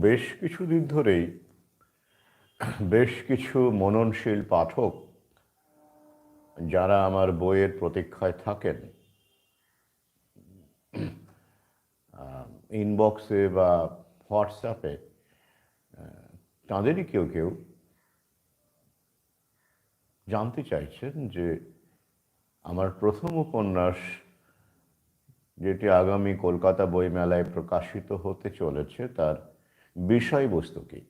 বেশ কিছুদিন ধরেই বেশ কিছু মননশীল পাঠক যারা আমার বইয়ের প্রতীক্ষায় থাকেন ইনবক্সে বা হোয়াটসঅ্যাপে তাঁদেরই কেউ কেউ জানতে চাইছেন যে আমার প্রথম উপন্যাস যেটি আগামী কলকাতা বইমেলায় প্রকাশিত হতে চলেছে, তার বিষয়বস্তু কি?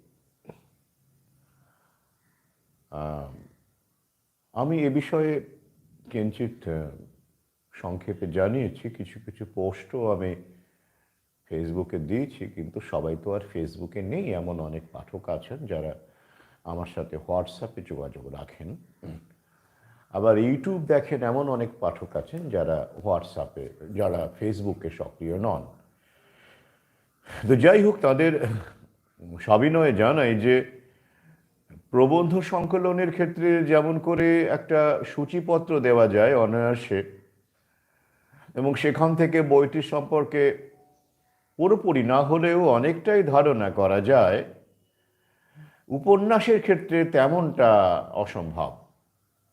আমি এ বিষয়ে কিঞ্চিত সংক্ষেপে জানিয়েছি, কিছু কিছু পোস্টও আমি ফেসবুকে দিয়েছি, কিন্তু সবাই তো আর ফেসবুকে নেই, এমন অনেক পাঠক আছেন যারা আমার সাথে হোয়াটসঅ্যাপে যোগাযোগ রাখেন। আবার ইউটিউব দেখেন, এমন অনেক পাঠক আছেন যারা হোয়াটসঅ্যাপে, যারা ফেসবুকে সক্রিয় নন। তো যাই হোক, তাদের সবিনয়ে জানাই যে প্রবন্ধ সংকলনের ক্ষেত্রে যেমন করে একটা সূচিপত্র দেওয়া যায় অনায়াসে, এবং সেখান থেকে বইটি সম্পর্কে পুরোপুরি না হলেও অনেকটাই ধারণা করা যায়, উপন্যাসের ক্ষেত্রে তেমনটা অসম্ভব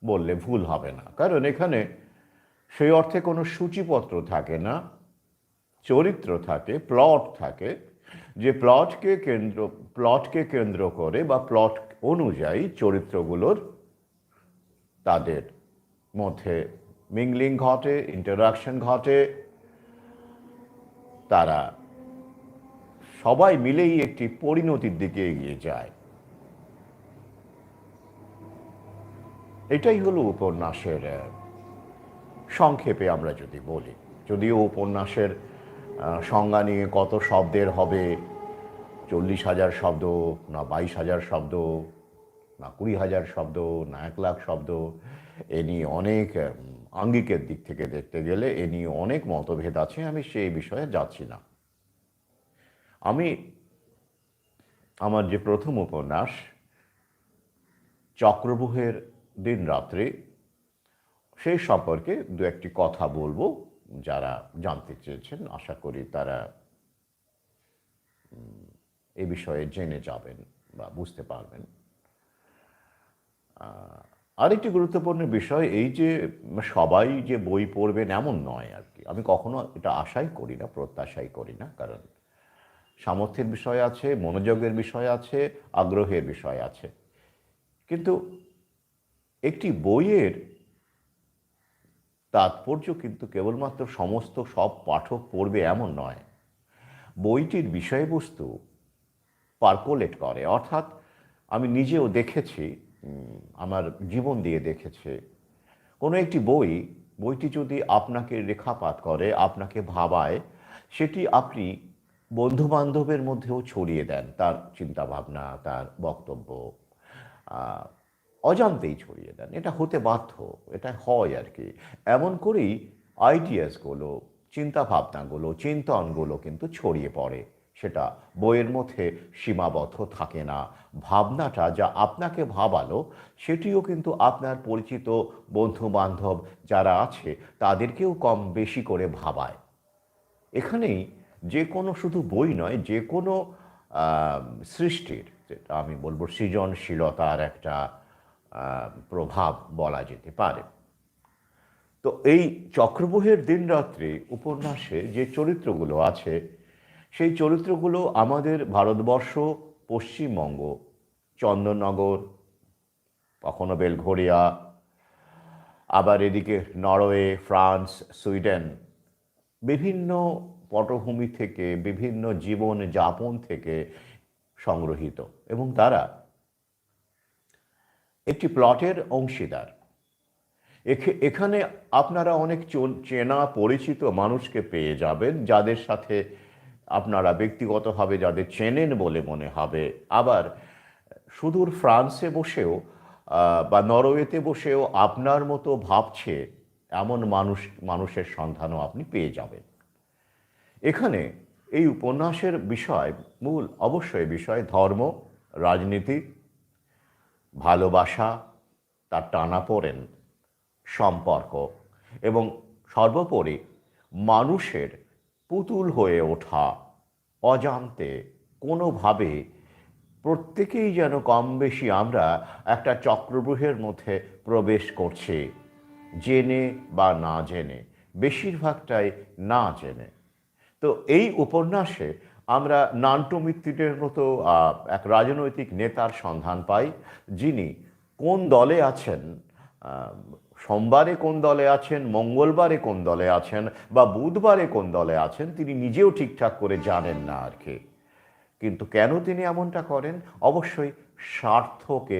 বললে ভুল হবে না। কারণ এখানে সেই অর্থে কোনো সূচিপত্র থাকে না, চরিত্র থাকে, প্লট থাকে যে প্লটকে কেন্দ্র প্লটকে কেন্দ্র করে বা প্লট অনুযায়ী চরিত্রগুলোর তাদের মধ্যে মিংলিং ঘটে ইন্টারাকশন ঘটে। তারা সবাই মিলেই একটি পরিণতির দিকে এগিয়ে যায়। এটাই হলো উপন্যাসের সংক্ষেপে আমরা যদি বলি, যদিও উপন্যাসের সংজ্ঞা নিয়ে কত শব্দের হবে? চল্লিশ হাজার শব্দ, না বাইশ হাজার শব্দ, না কুড়ি হাজার শব্দ, না এক লাখ শব্দ, এ নিয়ে অনেক আঙ্গিকের দিক থেকে দেখতে গেলে এ নিয়ে অনেক মতভেদ আছে, আমি সেই বিষয়ে যাচ্ছি না। আমি আমার যে প্রথম উপন্যাস, চক্রবুহের দিন রাত্রে সেই সম্পর্কে দু একটি কথা বলব। যারা জানতে চেয়েছেন, আশা করি তারা এ বিষয়ে জেনে যাবেন বা বুঝতে পারবেন। আরেকটি গুরুত্বপূর্ণ বিষয় এই যে সবাই যে বই পড়বেন এমন নয় আর কি। আমি কখনো এটা আশাই করি না, প্রত্যাশাই করি না, কারণ সামর্থ্যের বিষয় আছে, মনোযোগের বিষয় আছে, আগ্রহের বিষয় আছে। কিন্তু একটি বইয়ের তাৎপর্য কিন্তু কেবলমাত্র সমস্ত সব পাঠক পড়বে এমন নয়। বইটির বিষয়বস্তু পার্কোলেট করে। অর্থাৎ আমি নিজেও দেখেছি আমার জীবন দিয়ে দেখেছে। কোনো একটি বই, বইটি যদি আপনাকে রেখাপাত করে, আপনাকে ভাবায়, সেটি আপনি বন্ধু বান্ধবের মধ্যেও ছড়িয়ে দেন, তার চিন্তাভাবনা, তার বক্তব্য। অজান্তেই ছড়িয়ে দেন। এটা হতে বাধ্য, এটা হয় আর কি। এমন করেই আইডিয়াসগুলো চিন্তাভাবনাগুলো, চিন্তনগুলো কিন্তু ছড়িয়ে পড়ে। সেটা বইয়ের মধ্যে সীমাবদ্ধ থাকে না। ভাবনাটা যা আপনাকে ভাবালো, সেটিও কিন্তু আপনার পরিচিত বন্ধু বান্ধব যারা আছে, তাদেরকেও কম বেশি করে ভাবায়। এখানেই যে কোনো শুধু বই নয়, যে কোনো সৃষ্টির, যেটা আমি বলব সৃজনশীলতার একটা প্রভাব বলা যেতে পারে। তো এই চক্রবুহের দিনরাত্রি উপন্যাসে যে চরিত্রগুলো আছে, সেই চরিত্রগুলো আমাদের ভারতবর্ষ, পশ্চিমবঙ্গ, চন্দননগর, কখনো বেলঘরিয়া আবার এদিকে নরওয়ে, ফ্রান্স, সুইডেন, বিভিন্ন পটভূমি থেকে, বিভিন্ন জীবন যাপন থেকে সংগ্রহীত এবং তারা একটি প্লটের অংশীদার। এখে- এখানে আপনারা অনেক চেনা পরিচিত মানুষকে পেয়ে যাবেন, যাদের সাথে আপনারা ব্যক্তিগতভাবে যাদের চেনেন বলে মনে হবে। আবার সুদূর ফ্রান্সে বসেও বা নরওয়েতে বসেও আপনার মতো ভাবছে এমন মানুষ, মানুষের সন্ধানও আপনি পেয়ে যাবেন। এখানে এই উপন্যাসের বিষয়, মূল, অবশ্যই বিষয় ধর্ম, রাজনীতি ভালোবাসা, তার টানাপোড়েন সম্পর্ক এবং সর্বোপরি মানুষের পুতুল হয়ে ওঠা অজান্তে কোনোভাবে প্রত্যেকেই যেন কম বেশি আমরা একটা চক্রব্যূহের মধ্যে প্রবেশ করছি, জেনে বা না জেনে, বেশিরভাগটাই না জেনে। তো এই উপন্যাসে আমরা নান্টু মিত্তিরের মতো এক রাজনৈতিক নেতার সন্ধান পাই, যিনি কোন দলে আছেন সোমবারে কোন দলে আছেন, মঙ্গলবারে কোন দলে আছেন বা বুধবারে কোন দলে আছেন, তিনি নিজেও ঠিকঠাক করে জানেন না আর কি। কিন্তু কেন তিনি এমনটা করেন? অবশ্যই স্বার্থকে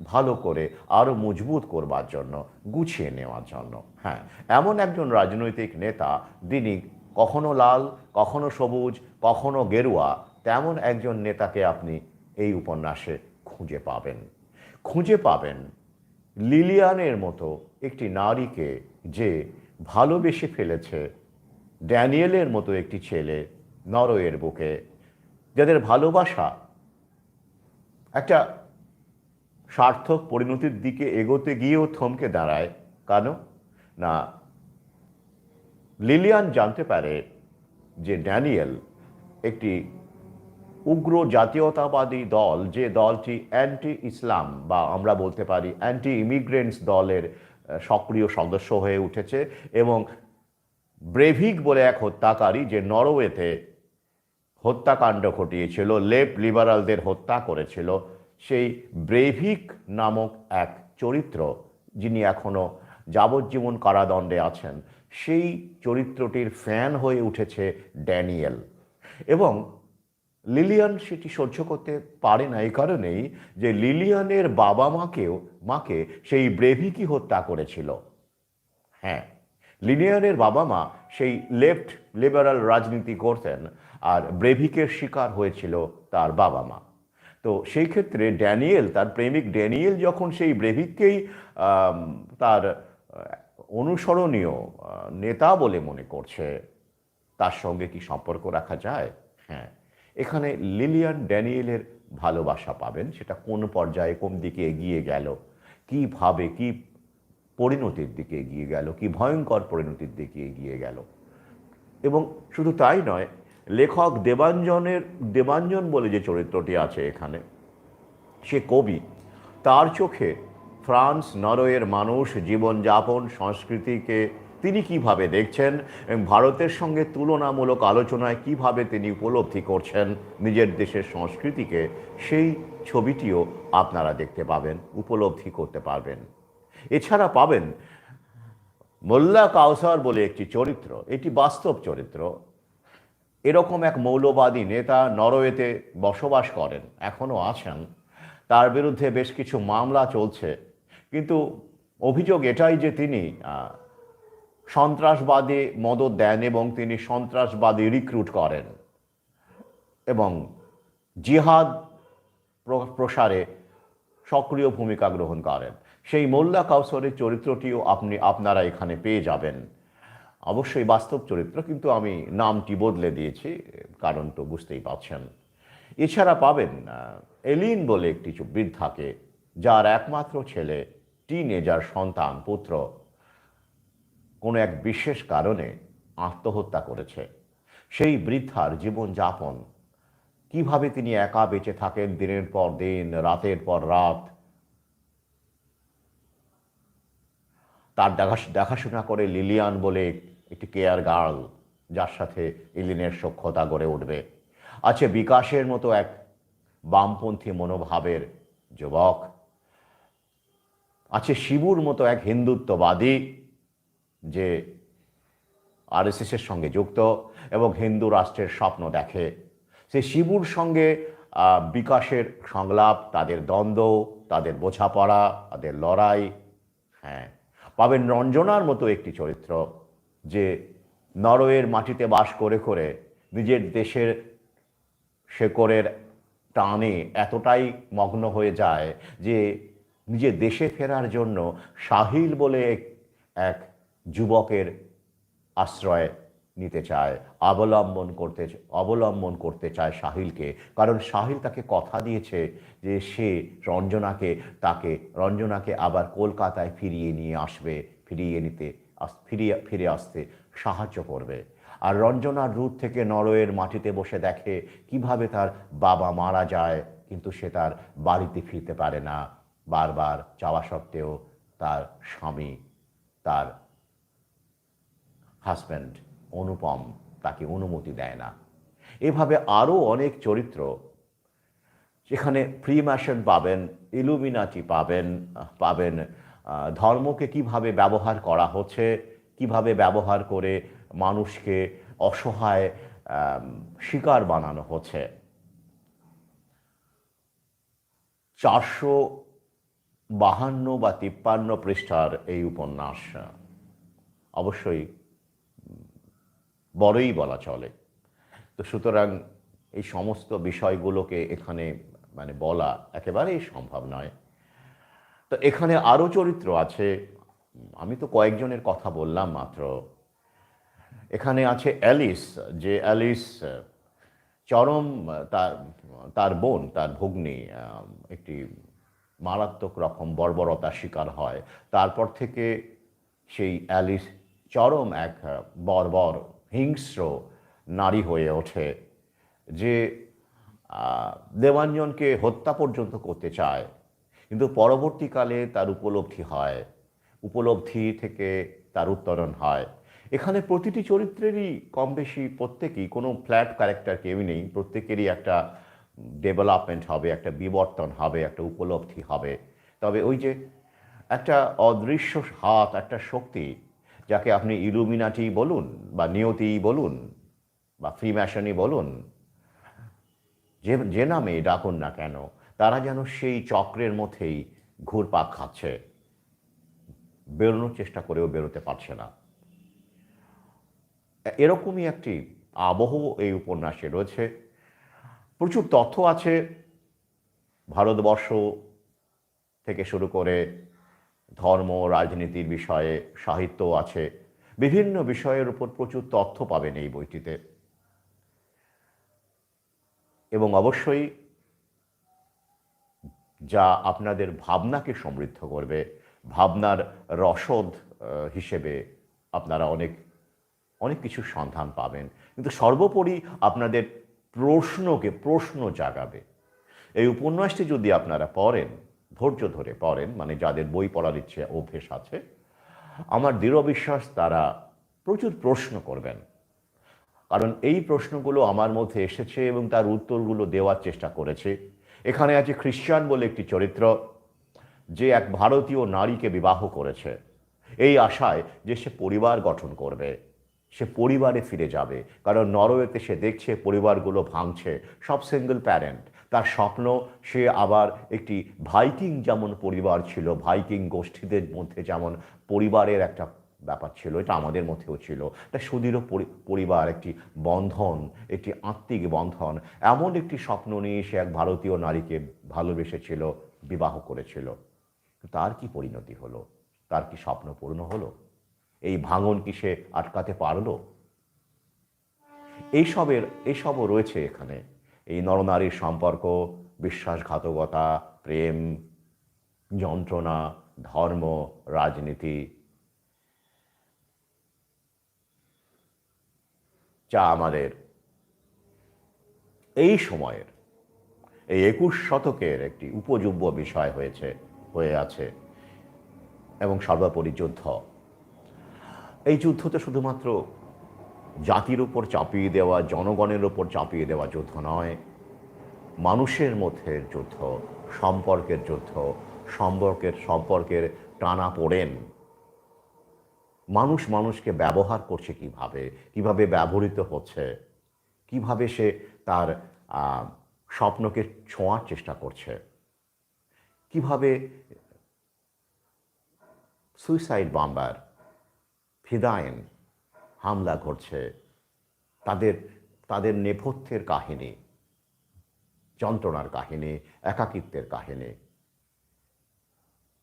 ভালো করে আরও মজবুত করবার জন্য, গুছিয়ে নেওয়ার জন্য। হ্যাঁ এমন একজন রাজনৈতিক নেতা, যিনি কখনো লাল, কখনো সবুজ, কখনো গেরুয়া, তেমন একজন নেতাকে আপনি এই উপন্যাসে খুঁজে পাবেন। খুঁজে পাবেন লিলিয়ানের মতো একটি নারীকে যে ভালোবেসে ফেলেছে ড্যানিয়েলের মতো একটি ছেলে নরওয়ের বুকে, যাদের ভালোবাসা একটা সার্থক পরিণতির দিকে এগোতে গিয়েও থমকে দাঁড়ায়। কেন? না লিলিয়ান জানতে পারে যে ড্যানিয়েল একটি উগ্র জাতীয়তাবাদী দল, যে দলটি অ্যান্টি ইসলাম বা আমরা বলতে পারি অ্যান্টি ইমিগ্রেন্টস দলের সক্রিয় সদস্য হয়ে উঠেছে এবং ব্রেভিক বলে এক হত্যাকারী যে নরওয়েতে হত্যাকাণ্ড ঘটিয়েছিল, লেপ লিবারালদের হত্যা করেছিল, সেই ব্রেভিক নামক এক চরিত্র যিনি এখনও যাবজ্জীবন কারাদণ্ডে আছেন। সেই চরিত্রটির ফ্যান হয়ে উঠেছে ড্যানিয়েল। এবং লিলিয়ান সেটি সহ্য করতে পারে না এই কারণেই যে লিলিয়ানের বাবা মাকেও, মাকে সেই ব্রেভিকই হত্যা করেছিল। হ্যাঁ লিনিয়ারের বাবা মা সেই লেফট লিবারাল রাজনীতি করতেন আর ব্রেভিকের শিকার হয়েছিল তার বাবা মা। তো সেই ক্ষেত্রে ড্যানিয়েল, তার প্রেমিক ড্যানিয়েল যখন সেই ব্রেভিককেই তার অনুসরণীয় নেতা বলে মনে করছে, তার সঙ্গে কি সম্পর্ক রাখা যায়? হ্যাঁ। এখানে লিলিয়ান ড্যানিয়েলের ভালোবাসা পাবেন, সেটা কোন পর্যায়ে কোন দিকে এগিয়ে গেল কীভাবে কি পরিণতির দিকে এগিয়ে গেল, কি ভয়ঙ্কর পরিণতির দিকে এগিয়ে গেল। এবং শুধু তাই নয়, লেখক দেবাঞ্জনের, দেবাঞ্জন বলে যে চরিত্রটি আছে এখানে, সে কবি, তার চোখে ফ্রান্স, নরওয়ের মানুষ, জীবনযাপন, সংস্কৃতিকে তিনি কীভাবে দেখছেন এবং ভারতের সঙ্গে তুলনামূলক আলোচনায় কীভাবে তিনি উপলব্ধি করছেন নিজের দেশের সংস্কৃতিকে, সেই ছবিটিও আপনারা দেখতে পাবেন, উপলব্ধি করতে পারবেন। এছাড়া পাবেন মোল্লা কাউসার বলে একটি চরিত্র, এটি বাস্তব চরিত্র। এরকম এক মৌলবাদী নেতা নরওয়েতে বসবাস করেন, এখনও আছেন। তার বিরুদ্ধে বেশ কিছু মামলা চলছে। কিন্তু অভিযোগ এটাই যে তিনি সন্ত্রাসবাদী মদত দেন এবং তিনি সন্ত্রাসবাদী রিক্রুট করেন এবং জিহাদ প্র- প্রসারে সক্রিয় ভূমিকা গ্রহণ করেন। সেই মোল্লা কাউসরের চরিত্রটিও আপনি, আপনারা এখানে পেয়ে যাবেন। অবশ্যই বাস্তব চরিত্র, কিন্তু আমি নামটি বদলে দিয়েছি, কারণ তো বুঝতেই পারছেন। এছাড়া পাবেন এলিন বলে একটি বৃদ্ধাকে, যার একমাত্র ছেলে টিনেজার সন্তান, পুত্র, কোনো এক বিশেষ কারণে আত্মহত্যা করেছে। সেই বৃদ্ধার জীবনযাপন, কীভাবে তিনি একা বেঁচে থাকেন দিনের পর দিন, রাতের পর রাত, তার দেখা, দেখাশোনা করে লিলিয়ান বলে একটি কেয়ার গার্ল, যার সাথে ইলিনের সক্ষতা গড়ে উঠবে। আছে বিকাশের মতো এক বামপন্থী মনোভাবের যুবক। আছে শিবুর মতো এক হিন্দুত্ববাদী যে আরএসএসের সঙ্গে যুক্ত এবং হিন্দু রাষ্ট্রের স্বপ্ন দেখে। সে শিবুর সঙ্গে বিকাশের সংলাপ, তাদের দ্বন্দ্ব, তাদের বোঝাপড়া, তাদের লড়াই হ্যাঁ পাবেন রঞ্জনার মতো একটি চরিত্র যে নরওয়ের মাটিতে বাস করে করে নিজের দেশের শেকরের টানে এতটাই মগ্ন হয়ে যায় যে নিজের দেশে ফেরার জন্য সাহিল বলে এক- এক যুবকের আশ্রয় নিতে চায়, অবলম্বন করতে অবলম্বন করতে চায় সাহিলকে। কারণ সাহিল তাকে কথা দিয়েছে যে সে রঞ্জনাকে, তাকে, রঞ্জনাকে আবার কলকাতায় ফিরিয়ে নিয়ে আসবে, ফিরিয়ে নিতে ফিরিয়ে, ফিরে আসতে সাহায্য করবে। আর রঞ্জনার রুট থেকে নরওয়ের মাটিতে বসে দেখে কীভাবে তার বাবা মারা যায়, কিন্তু সে তার বাড়িতে ফিরতে পারে না। বারবার চাওয়া সত্ত্বেও তার স্বামী, তার হাজব্যান্ড অনুপম তাকে অনুমতি দেয় না। এভাবে আরও অনেক চরিত্র যেখানে ফ্রিম্যাশন পাবেন ইলুমিনাটি পাবেন পাবেন ধর্মকে কীভাবে ব্যবহার করা হচ্ছে, কীভাবে ব্যবহার করে মানুষকে অসহায় শিকার বানানো হচ্ছে। চারশো বাহান্ন বা তিপ্পান্ন পৃষ্ঠার এই উপন্যাস, অবশ্যই বড়ই বলা চলে। তো সুতরাং এই সমস্ত বিষয়গুলোকে এখানে মানে বলা একেবারেই সম্ভব নয়। তো এখানে আরও চরিত্র আছে, আমি তো কয়েকজনের কথা বললাম মাত্র। এখানে আছে অ্যালিস, যে অ্যালিস চরম তার তার বোন, তার ভগ্নী একটি মারাত্মক রকম বর্বরতার শিকার হয়। তারপর থেকে সেই অ্যালিস চরম এক বর্বর, হিংস্র নারী হয়ে ওঠে, যে দেবাঞ্জনকে হত্যা পর্যন্ত করতে চায়। কিন্তু পরবর্তীকালে তার উপলব্ধি হয়, উপলব্ধি থেকে তার উত্তরণ হয়। এখানে প্রতিটি চরিত্রেরই কম বেশি প্রত্যেকেই, কোনো ফ্ল্যাট ক্যারেক্টার কেউই নেই, প্রত্যেকেরই একটা ডেভেলপমেন্ট হবে, একটা বিবর্তন হবে, একটা উপলব্ধি হবে। তবে ওই যে একটা অদৃশ্য হাত, একটা শক্তি, যাকে আপনি ইলুমিনাটি বলুন বা নিয়তি বলুন বা ফ্রিম্যাশনই বলুন, যে যে নামে ডাকুন না কেন, তারা যেন সেই চক্রের মধ্যেই ঘুরপাক খাচ্ছে। বেরোনোর চেষ্টা করেও বেরোতে পারছে না। এরকমই একটি আবহ এই উপন্যাসে রয়েছে। প্রচুর তথ্য আছে। ভারতবর্ষ থেকে শুরু করে ধর্ম, রাজনীতির বিষয়ে সাহিত্য আছে। বিভিন্ন বিষয়ের উপর প্রচুর তথ্য পাবেন এই বইটিতে। এবং অবশ্যই যা আপনাদের ভাবনাকে সমৃদ্ধ করবে, ভাবনার রসদ হিসেবে আপনারা অনেক অনেক কিছু সন্ধান পাবেন। কিন্তু সর্বোপরি আপনাদের প্রশ্নকে প্রশ্ন জাগাবে। এই উপন্যাসটি যদি আপনারা পড়েন, ধৈর্য ধরে পড়েন মানে যাদের বই পড়ার ইচ্ছে, অভ্যেস আছে, আমার দৃঢ় বিশ্বাস তারা প্রচুর প্রশ্ন করবেন। কারণ এই প্রশ্নগুলো আমার মধ্যে এসেছে এবং তার উত্তরগুলো দেওয়ার চেষ্টা করেছে। এখানে আছে খ্রিস্টান বলে একটি চরিত্র, যে এক ভারতীয় নারীকে বিবাহ করেছে। এই আশায় যে সে পরিবার গঠন করবে। সে পরিবারে ফিরে যাবে। কারণ নরওয়েতে সে দেখছে পরিবারগুলো ভাঙছে। সব সিঙ্গেল প্যারেন্ট তার স্বপ্ন, সে আবার একটি ভাইকিং যেমন পরিবার ছিল ভাইকিং গোষ্ঠীদের মধ্যে যেমন পরিবারের একটা ব্যাপার ছিল, এটা আমাদের মধ্যেও ছিল। একটা সুদৃঢ় পরিবার, একটি বন্ধন, একটি আত্মিক বন্ধন, এমন একটি স্বপ্ন নিয়ে সে এক ভারতীয় নারীকে ভালোবেসেছিল, বিবাহ করেছিল। তার কি পরিণতি হলো? তার কি স্বপ্ন পূর্ণ হলো? এই ভাঙন কি সে আটকাতে পারল? এইসবের, এইসবও রয়েছে এখানে। এই নরনারীর সম্পর্ক, বিশ্বাসঘাতকতা, প্রেম, যন্ত্রণা, ধর্ম, রাজনীতি। যা আমাদের এই সময়ের, এই একুশ শতকের একটি উপযোগ্য বিষয় হয়েছে, হয়ে আছে। এবং সর্বোপরি যুদ্ধ। এই যুদ্ধ তো শুধুমাত্র জাতির উপর চাপিয়ে দেওয়া, জনগণের উপর চাপিয়ে দেওয়া যুদ্ধ নয়, মানুষের মধ্যে যুদ্ধ, সম্পর্কের যুদ্ধ, সম্পর্কের সম্পর্কের টানা পড়েন। মানুষ মানুষকে ব্যবহার করছে কীভাবে কীভাবে ব্যবহৃত হচ্ছে, কীভাবে সে তার স্বপ্নকে ছোঁয়ার চেষ্টা করছে, কীভাবে সুইসাইড বাম্বার ফিদায়েন হামলা ঘটছে তাদের তাদের নেপথ্যের কাহিনী, যন্ত্রণার কাহিনী, একাকিত্বের কাহিনী।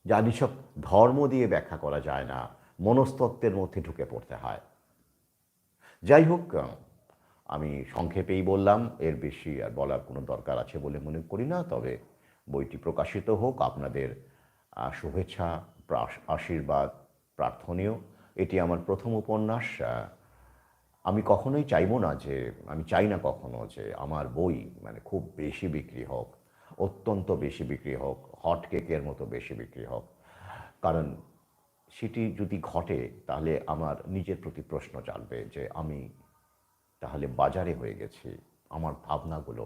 যা যেসব ধর্ম দিয়ে ব্যাখ্যা করা যায় না, মনস্তত্ত্বের মধ্যে ঢুকে পড়তে হয়। যাই হোক, আমি সংক্ষেপেই বললাম, এর বেশি আর বলার কোনো দরকার আছে বলে মনে করি না, তবে বইটি প্রকাশিত হোক। আপনাদের শুভেচ্ছা আশীর্বাদ, প্রার্থনীয়। এটি আমার প্রথম উপন্যাস আমি কখনোই চাইব না যে, আমি চাই না কখনো যে আমার বই মানে খুব বেশি বিক্রি হোক, অত্যন্ত বেশি বিক্রি হোক, হট কেকের মতো বেশি বিক্রি হোক। কারণ সেটি যদি ঘটে, তাহলে আমার নিজের প্রতি প্রশ্ন জানবে যে আমি তাহলে বাজারে হয়ে গেছি, আমার ভাবনাগুলো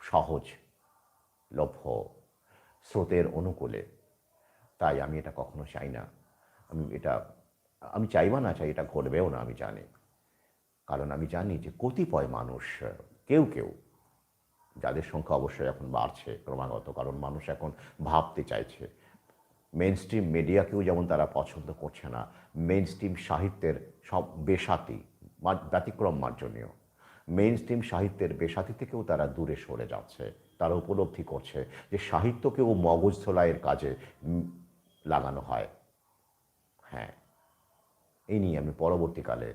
সহজ, লভ্য, স্রোতের অনুকূলে। তাই আমি এটা কখনো চাই না। আমি এটা, আমি চাইবা না চাই, এটা ঘটবেও না, আমি জানি। কারণ আমি জানি যে কতিপয় মানুষ, কেউ কেউ, যাদের সংখ্যা অবশ্যই এখন বাড়ছে ক্রমাগত, কারণ মানুষ এখন ভাবতে চাইছে। মেন স্ট্রিম মিডিয়াকেও যেমন তারা পছন্দ করছে না মেন স্ট্রিম সাহিত্যের সব বেসাতি ব্যতিক্রম মার্জনীয়। মেইন স্ট্রিম সাহিত্যের বেসাতি থেকেও তারা দূরে সরে যাচ্ছে, তারা উপলব্ধি করছে যে সাহিত্যকেও মগজ ধোলাইয়ের কাজে লাগানো হয়। হ্যাঁ এই নিয়ে আমি পরবর্তীকালে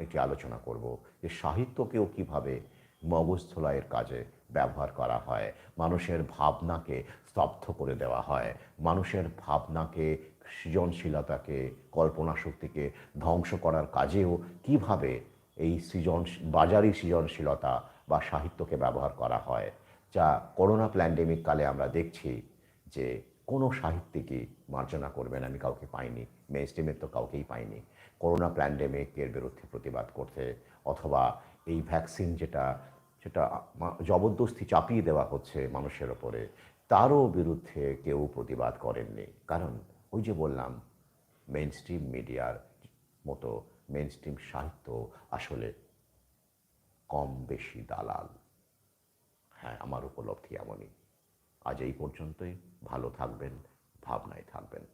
একটি আলোচনা করব যে সাহিত্যকেও কীভাবে মগজ কাজে ব্যবহার করা হয়, মানুষের ভাবনাকে স্তব্ধ করে দেওয়া হয়, মানুষের ভাবনাকে, সৃজনশীলতাকে কল্পনা শক্তিকে ধ্বংস করার কাজেও কীভাবে এই সৃজন, বাজারি সৃজনশীলতা বা সাহিত্যকে ব্যবহার করা হয়। যা করোনা প্ল্যান্ডেমিক কালে আমরা দেখছি যে কোনো সাহিত্যিকই মার্জনা করবেন আমি কাউকে পাইনি। মেন স্ট্রিমের তো কাউকেই পাইনি। করোনা প্ল্যান্ডেমিকের বিরুদ্ধে প্রতিবাদ করতে অথবা এই ভ্যাকসিন যেটা, সেটা জবরদস্তি চাপিয়ে দেওয়া হচ্ছে মানুষের ওপরে, তারও বিরুদ্ধে কেউ প্রতিবাদ করেননি। কারণ ওই যে বললাম মেন স্ট্রিম মিডিয়ার মতো মেন স্ট্রিম সাহিত্য আসলে কম বেশি দালাল। হ্যাঁ আমার উপলব্ধি এমনই। আজ এই পর্যন্তই। ভালো থাকবেন, ভাবনায় থাকবেন।